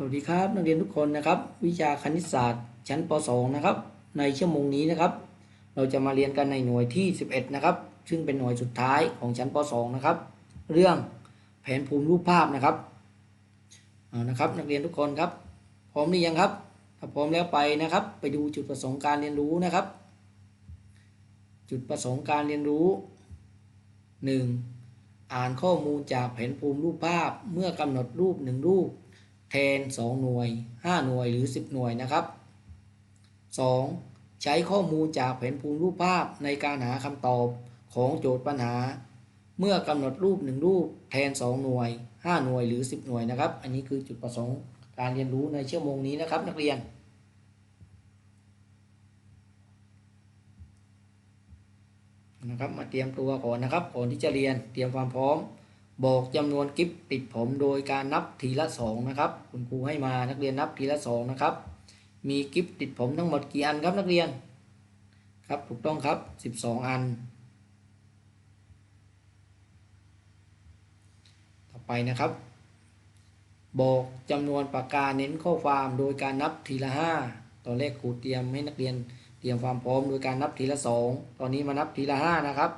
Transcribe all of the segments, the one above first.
สวัสดีครับนักเรียนทุกคนนะครับ วิชาคณิตศาสตร์ชั้นป .2 นะครับ ในชั่วโมงนี้นะครับ เราจะมาเรียนกันในหน่วยที่ 11 นะครับ ซึ่งเป็นหน่วยสุดท้ายของชั้นป .2 นะครับ เรื่องแผนภูมิรูปภาพนะครับเอานะครับ นักเรียนทุกคนครับ พร้อมหรือยังครับ ถ้าพร้อมแล้วไปนะครับ ไปดูจุดประสงค์การเรียนรู้นะครับ จุดประสงค์การเรียนรู้ 1. อ่านข้อมูลจากแผนภูมิรูปภาพเมื่อกำหนดรูปหนึ่งรูป แทน 2 หน่วย 5 หน่วยหรือ 10 หน่วยนะครับ 2. ใช้ข้อมูลจากแผนภูมิรูปภาพในการหาคำตอบของโจทย์ปัญหา เมื่อกำหนดรูป 1 รูปแทน 2 หน่วย 5 หน่วยหรือ 10 หน่วยนะครับ อันนี้คือจุดประสงค์การเรียนรู้ในชั่วโมงนี้นะครับนักเรียนนะครับมาเตรียมตัวก่อนนะครับก่อนที่จะเรียนเตรียมความพร้อม บอกจำนวนกิฟติดผมโดยการนับทีละสองนะครับ คุณครูให้มานักเรียนนับทีละสองนะครับ มีกิฟติดผมทั้งหมดกี่อันครับนักเรียน ครับถูกต้องครับ 12 อัน ต่อไปนะครับ บอกจำนวนปากกาเน้นข้อความโดยการนับทีละห้าตอนแรกครูเตรียมให้นักเรียนเตรียมความพร้อมโดยการนับทีละสองตอนนี้มานับทีละห้านะครับ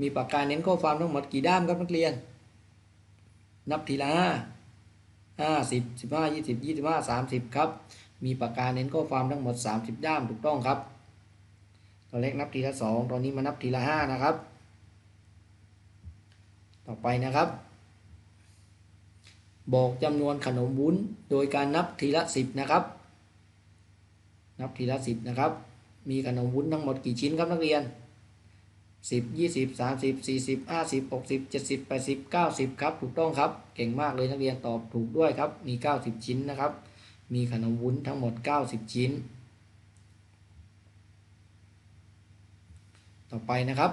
มีปากกาเน้นข้อความทั้งหมดกี่ด้ามครับนักเรียน นับทีละห้าห้าสิบสิบห้ายี่สิบยี่สิบห้าสามสิบครับ มีปากกาเน้นข้อความทั้งหมดสามสิบด้ามถูกต้องครับตอนแรกนับทีละสองตอนนี้มานับทีละห้านะครับ ต่อไปนะครับ บอกจำนวนขนมวุ้นโดยการนับทีละสิบนะครับ นับทีละสิบนะครับ มีขนมวุ้นทั้งหมดกี่ชิ้นครับนักเรียน สิบยี่สิบสามสิบสี่สิบห้าสิบหกสิบเจ็ดสิบแปดสิบเก้าสิบครับ ถูกต้องครับ เก่งมากเลยนักเรียนตอบถูกด้วยครับ มีเก้าสิบชิ้นนะครับ มีขนมวุ้นทั้งหมดเก้าสิบชิ้น ต่อไปนะครับ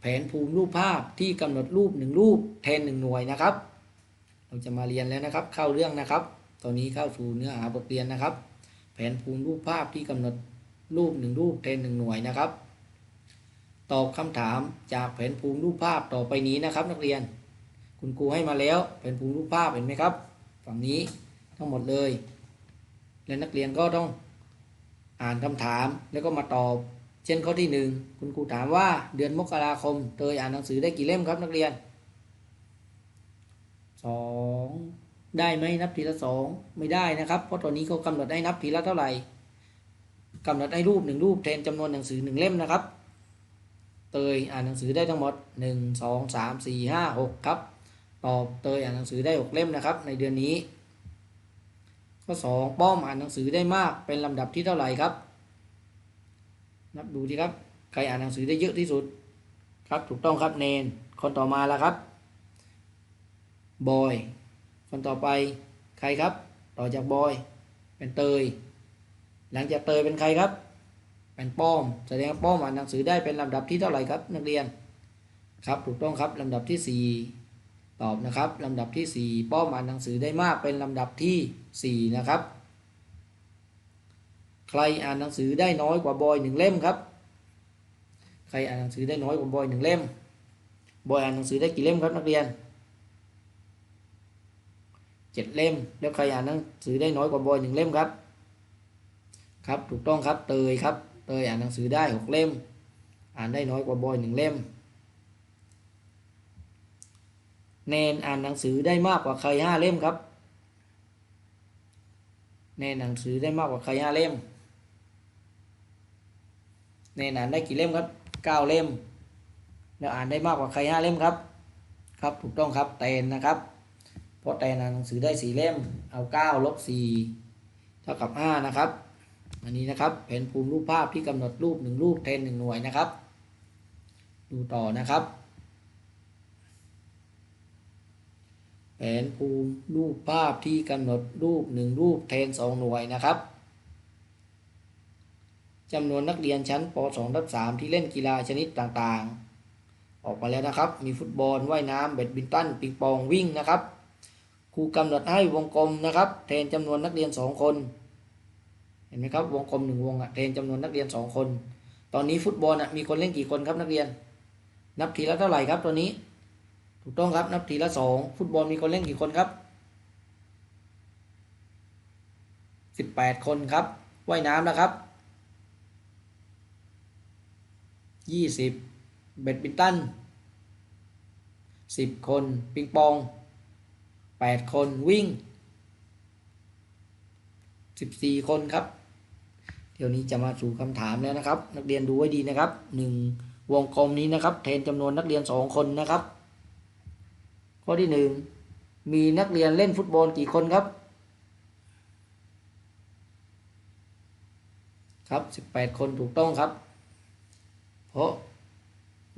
แผนภูมิรูปภาพที่กำหนดรูปหนึ่งรูปแทนหนึ่งหน่วยนะครับ เราจะมาเรียนแล้วนะครับ เข้าเรื่องนะครับ ตอนนี้เข้าสู่เนื้อหาบทเรียนนะครับ แผนภูมิรูปภาพที่กำหนดรูปหนึ่งรูปแทนหนึ่งหน่วยนะครับ ตอบคำถามจากแผนภูมิรูปภาพต่อไปนี้นะครับ นักเรียน คุณครูให้มาแล้วแผนภูมิรูปภาพเห็นไหมครับ ฝั่งนี้ทั้งหมดเลย และนักเรียนก็ต้องอ่านคำถามแล้วก็มาตอบ เช่นข้อที่หนึ่งคุณครูถามว่าเดือนมกราคมเตยอ่านหนังสือได้กี่เล่มครับนักเรียนสองได้ไหมนับทีละสองไม่ได้นะครับ เพราะตอนนี้เขากำหนดให้นับทีละเท่าไหร่กำหนดให้รูปหนึ่งรูปแทนจำนวนหนังสือหนึ่งเล่มนะครับ เตยอ่านหนังสือได้ทั้งหมดหนึ่งสองสามสี่ห้าหกครับ ตอบเตยอ่านหนังสือได้หกเล่มนะครับ ในเดือนนี้ ข้อสองป้อมอ่านหนังสือได้มากเป็นลำดับที่เท่าไหร่ครับ นับดูดีครับ ใครอ่านหนังสือได้เยอะที่สุด ครับ ถูกต้องครับเนน คนต่อมาแล้วครับ บอย คนต่อไปใครครับ ต่อจากบอย เป็นเตย หลังจากเตยเป็นใครครับ เป็นป้อมแสดงป้อมอ่านหนังสือได้เป็นลำดับที่เท่าไหร่ครับ นักเรียนครับถูกต้องครับลำดับที่สี่ตอบนะครับลำดับที่สี่ป้อมอ่านหนังสือได้มากเป็นลำดับที่สี่นะครับ ใครอ่านหนังสือได้น้อยกว่าบอยหนึ่งเล่มครับ ใครอ่านหนังสือได้น้อยกว่าบอยหนึ่งเล่มบอยอ่านหนังสือได้กี่เล่มครับนักเรียนเจ็ดเล่ม แล้วใครอ่านหนังสือได้น้อยกว่าบอยหนึ่งเล่มครับ ครับถูกต้องครับเตยครับ เตยอ่านหนังสือได้หกเล่ม อ่านได้น้อยกว่าบอยหนึ่งเล่ม เนนอ่านหนังสือได้มากกว่าใครห้าเล่มครับเนนหนังสือได้มากกว่าใครห้าเล่มเนนอ่านได้กี่เล่มครับเก้าเล่ม แล้วอ่านได้มากกว่าใครห้าเล่มครับ ครับถูกต้องครับเตนนะครับเพราะเตนอ่านหนังสือได้สี่เล่ม เอาเก้าลบสี่เท่ากับห้านะครับ อันนี้นะครับแผนภูมิรูปภาพที่กำหนดรูปหนึ่งรูปแทนหนึ่งหน่วยนะครับ ดูต่อนะครับ แผนภูมิรูปภาพที่กำหนดรูปหนึ่งรูปแทนสองหน่วยนะครับจำนวนนักเรียนชั้นป .2 ทับ3ที่เล่นกีฬาชนิดต่างๆ ออกมาแล้วนะครับ มีฟุตบอลว่ายน้ำแบดมินตันปิงปองวิ่งนะครับครูกำหนดให้วงกลมนะครับ แทนจำนวนนักเรียน 2 คน เห็นไหมครับวงกลมหนึ่งวงอะแทนจำนวนนักเรียน2คน ตอนนี้ฟุตบอลอะมีคนเล่นกี่คนครับนักเรียน นับทีละเท่าไหร่ครับตัวนี้ ถูกต้องครับนับทีละสองฟุตบอลมีคนเล่นกี่คนครับสิบแปดคนครับว่ายน้ำนะครับยี่สิบเบ็ดบินตันสิบคน ปิงปองแปดคนวิ่ง สิบสี่คนครับ เดี๋ยวนี้จะมาสู่คำถามแล้วนะครับ นักเรียนดูไว้ดีนะครับหนึ่งวงกลมนี้นะครับแทนจำนวนนักเรียนสองคนนะครับ ข้อที่หนึ่งมีนักเรียนเล่นฟุตบอลกี่คนครับ ครับสิบแปดคนถูกต้องครับ เพราะ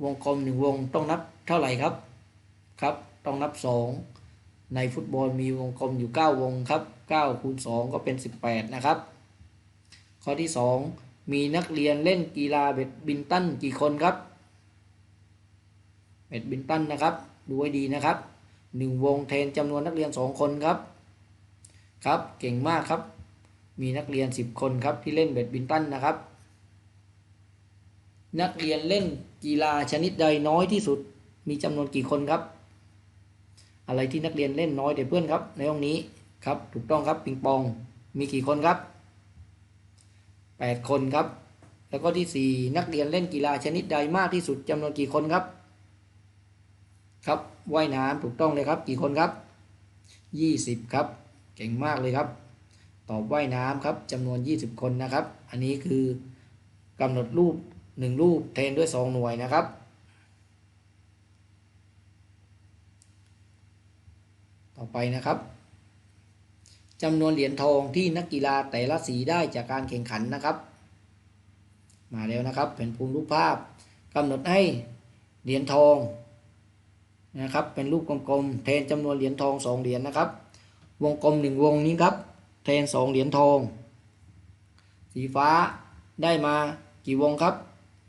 วงกลมหนึ่งวงต้องนับเท่าไหร่ครับ ครับ ต้องนับสองในฟุตบอลมีวงกลมอยู่เก้าวงครับ เก้าคูณสองก็เป็นสิบแปดนะครับ ข้อที่สองมีนักเรียนเล่นกีฬาเบดบินตันกี่คนครับ เบดบินตันนะครับ ดูให้ดีนะครับหนึ่งวงแทนจำนวนนักเรียนสองคนครับ ครับ เก่งมากครับ มีนักเรียนสิบคนครับที่เล่นเบดบินตันนะครับ นักเรียนเล่นกีฬาชนิดใดน้อยที่สุด มีจำนวนกี่คนครับอะไรที่นักเรียนเล่นน้อยแต่เพื่อนครับ ในห้องนี้ ครับ ถูกต้องครับปิงปองมีกี่คนครับ 8 คนครับ แล้วก็ที่ 4 นักเรียนเล่นกีฬาชนิดใดมากที่สุดจำนวนกี่คนครับ ครับว่ายน้ำถูกต้องเลยครับ กี่คนครับ 20 ครับ เก่งมากเลยครับ ตอบว่ายน้ำครับจำนวน 20 คนนะครับ อันนี้คือกำหนดรูป 1 รูปแทนด้วย 2 หน่วยนะครับต่อไปนะครับ จำนวนเหรียญทองที่นักกีฬาแต่ละสีได้จากการแข่งขันนะครับ มาแล้วนะครับเป็นภูมิรูปภาพกำหนดให้เหรียญทองนะครับเป็นรูปกลมๆแทนจำนวนเหรียญทองสองเหรียญนะครับ วงกลมหนึ่งวงนี้ครับ แทนสองเหรียญทอง สีฟ้าได้มากี่วงครับ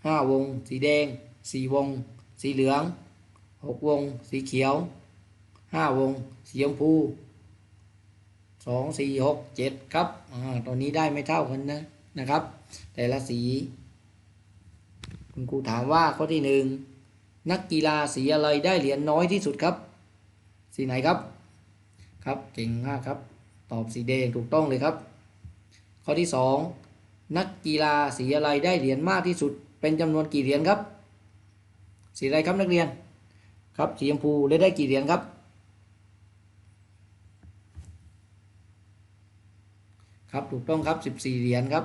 ห้าวง สีแดงสี่วง สีเหลืองหกวง สีเขียวห้าวง สีชมพู สองสี่หกเจ็ดครับอ่าตอนนี้ได้ไม่เท่ากันนะนะครับ แต่ละสี คุณครูถามว่าข้อที่หนึ่งนักกีฬาสีอะไรได้เหรียญน้อยที่สุดครับ สีไหนครับ ครับเก่งมากครับ ตอบสีแดงถูกต้องเลยครับ ข้อที่สองนักกีฬาสีอะไรได้เหรียญมากที่สุด เป็นจำนวนกี่เหรียญครับ สีอะไรครับนักเรียน ครับสีชมพูได้ได้กี่เหรียญครับ ครับถูกต้องครับ 14 เหรียญครับ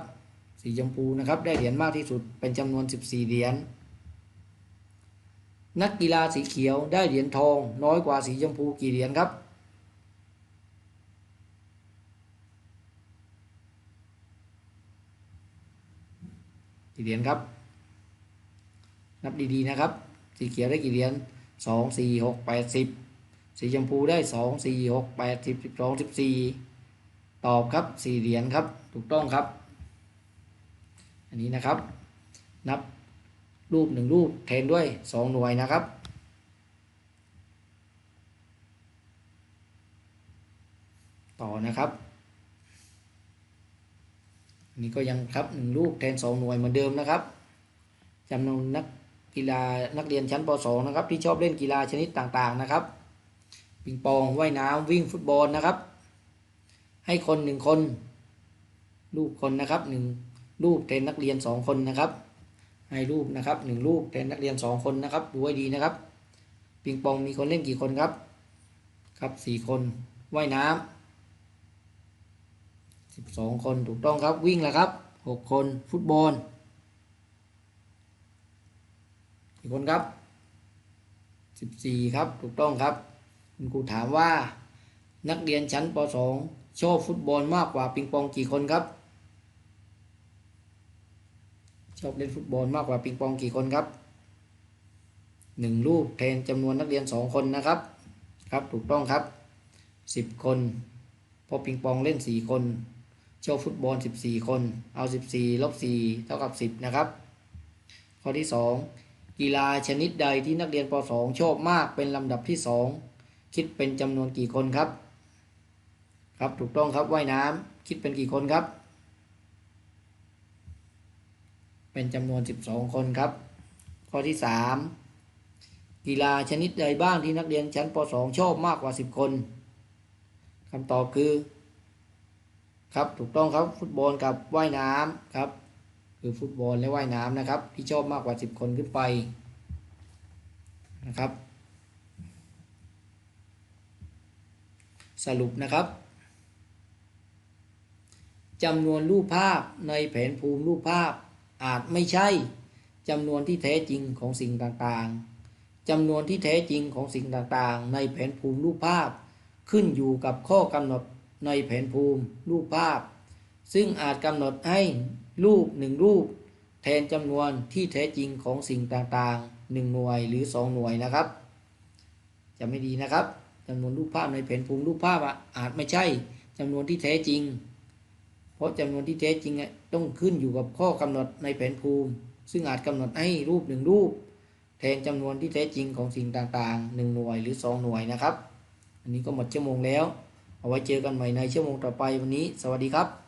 สีชมพูนะครับ ได้เหรียญมากที่สุดเป็นจำนวน 14 เหรียญนักกีฬาสีเขียวได้เหรียญทอง น้อยกว่าสีชมพูกี่เหรียญครับ กี่เหรียญครับ นับดีๆนะครับ สีเขียวได้กี่เหรียญสองสี่หกแปดสิบสีชมพูได้สองสี่หกแปดสิบสิบสองสิบสี่ ตอบครับสี่เหรียญครับถูกต้องครับ อันนี้นะครับ นับรูปหนึ่งรูปแทนด้วยสองหน่วยนะครับต่อนะครับนนี้ก็ยังครับหนึ่งรูปแทนสองหน่วยเหมือนเดิมนะครับจำนวนนักกีฬานักเรียนชั้นป .2 นะครับ ที่ชอบเล่นกีฬาชนิดต่างๆนะครับปิงปองว่ายน้ำวิ่งฟุตบอลนะครับ ให้คนหนึ่งคน รูปคนนะครับหนึ่งรูปแทนนักเรียนสองคนนะครับ ให้รูปนะครับหนึ่งรูปแทนนักเรียนสองคนนะครับ ดูให้ดีนะครับ ปิงปองมีคนเล่นกี่คนครับ ครับสี่คน ว่ายน้ำสิบสองคนถูกต้องครับ วิ่งแล้วครับหกคน ฟุตบอลกี่คนครับสิบสี่ครับ ถูกต้องครับ คุณครูถามว่านักเรียนชั้นป .2 ชอบฟุตบอลมากกว่าปิงปองกี่คนครับ ชอบเล่นฟุตบอลมากกว่าปิงปองกี่คนครับหนึ่งรูปแทนจำนวนนักเรียนสองคนนะครับ ครับถูกต้องครับสิบคนพอปิงปองเล่นสี่คนชอบฟุตบอลสิบสี่คน เอาสิบสี่ลบสี่เท่ากับสิบนะครับข้อที่สองกีฬาชนิดใดที่นักเรียนป .2 ชอบมากเป็นลำดับที่สองคิดเป็นจำนวนกี่คนครับ ครับถูกต้องครับว่ายน้ำคิดเป็นกี่คนครับ เป็นจำนวน 12 คนครับ ข้อที่ 3 กีฬาชนิดใดบ้างที่นักเรียนชั้นป .2 ชอบมากกว่า 10 คนคำตอบคือ ครับถูกต้องครับฟุตบอลกับว่ายน้ำครับ คือฟุตบอลและว่ายน้ำนะครับ ที่ชอบมากกว่า 10 คนขึ้นไปนะครับสรุปนะครับ จำนวนรูปภาพในแผนภูมิรูปภาพอาจไม่ใช่จำนวนที่แท้จริงของสิ่งต่างๆจำนวนที่แท้จริงของสิ่งต่างๆ ในแผนภูมิรูปภาพ ขึ้นอยู่กับข้อกำหนดในแผนภูมิรูปภาพ ซึ่งอาจกำหนดให้รูปหนึ่งรูป แทนจำนวนที่แท้จริงของสิ่งต่างๆหนึ่งหน่วยหรือสองหน่วยนะครับ จะไม่ดีนะครับจำนวนรูปภาพในแผนภูมิรูปภาพอะอาจไม่ใช่จำนวนที่แท้จริง เพราะจำนวนที่แท้จริงต้องขึ้นอยู่กับข้อกำหนดในแผนภูมิ ซึ่งอาจกำหนดให้รูปหนึ่งรูป แทนจำนวนที่แท้จริงของสิ่งต่างๆหนึ่งหน่วยหรือสองหน่วยนะครับ อันนี้ก็หมดชั่วโมงแล้ว เอาไว้เจอกันใหม่ในชั่วโมงต่อไปวันนี้ สวัสดีครับ